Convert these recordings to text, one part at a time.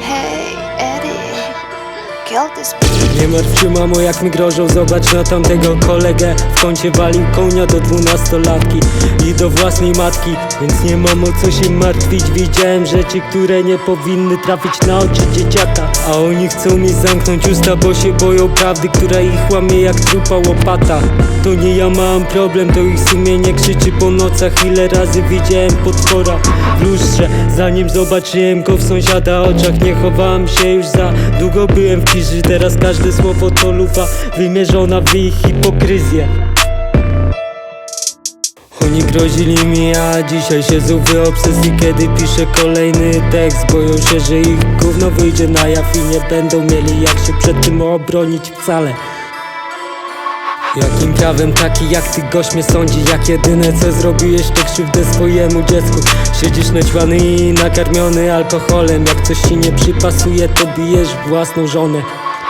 Hey. Nie martw się mamo jak mi grożą Zobacz na tamtego kolegę. W kącie walił konia do dwunastolatki I do własnej matki. Więc nie mam o co się martwić? Widziałem rzeczy, które nie powinny trafić na oczy dzieciaka. A oni chcą mi zamknąć usta Bo się boją prawdy, która ich łamie jak trupa łopata. To nie ja mam problem, to ich sumienie krzyczy po nocach. Ile razy widziałem potwora w lustrze. Zanim zobaczyłem go w sąsiada oczach Nie chowałem się już za długo byłem w ciszy Teraz każde słowo to lufa wymierzona w ich hipokryzję. Oni grozili mi, a dzisiaj siedzą w obsesji Kiedy piszę kolejny tekst. Boją się, że ich gówno wyjdzie na jaw I nie będą mieli jak się przed tym obronić wcale Jakim prawem taki jak ty gość mnie sądzi? Jak jedyne co zrobiłeś to krzywdę swojemu dziecku. Siedzisz naćwany i nakarmiony alkoholem. Jak coś ci nie przypasuje to bijesz własną żonę.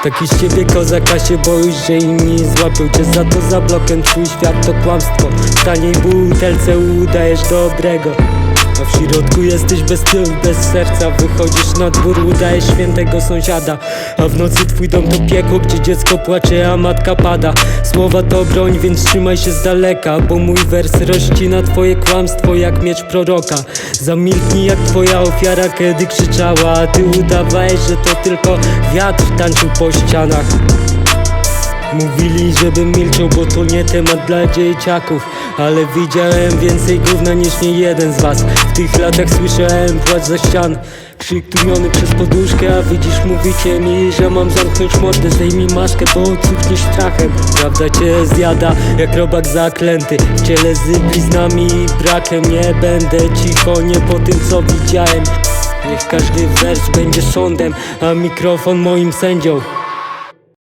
Taki z ciebie kozaka się boisz, że inni złapią cię za to za blokiem. Twój świat to kłamstwo. W taniej butelce udajesz dobrego a w środku jesteś bez tyłu, bez serca. Wychodzisz na dwór, udajesz świętego sąsiada. A w nocy twój dom to piekło, gdzie dziecko płacze, a matka pada. Słowa to broń, więc trzymaj się z daleka Bo mój wers rozcina twoje kłamstwo jak miecz proroka. Zamilknij jak twoja ofiara, kiedy krzyczała A ty udawałeś, że to tylko wiatr tańczył po ścianach Mówili, żebym milczał, bo to nie temat dla dzieciaków. Ale widziałem więcej gówna niż nie jeden z was. W tych latach słyszałem płacz za ścian. Krzyk tłumiony przez poduszkę, a widzisz mówicie mi, że mam zamknąć mordę. Zdejmij maskę, bo cuchniesz strachem. Prawda cię zjada, jak robak zaklęty. W ciele z bliznami i brakiem Nie będę cicho, nie po tym co widziałem. Niech każdy wers będzie sądem, a mikrofon moim sędzią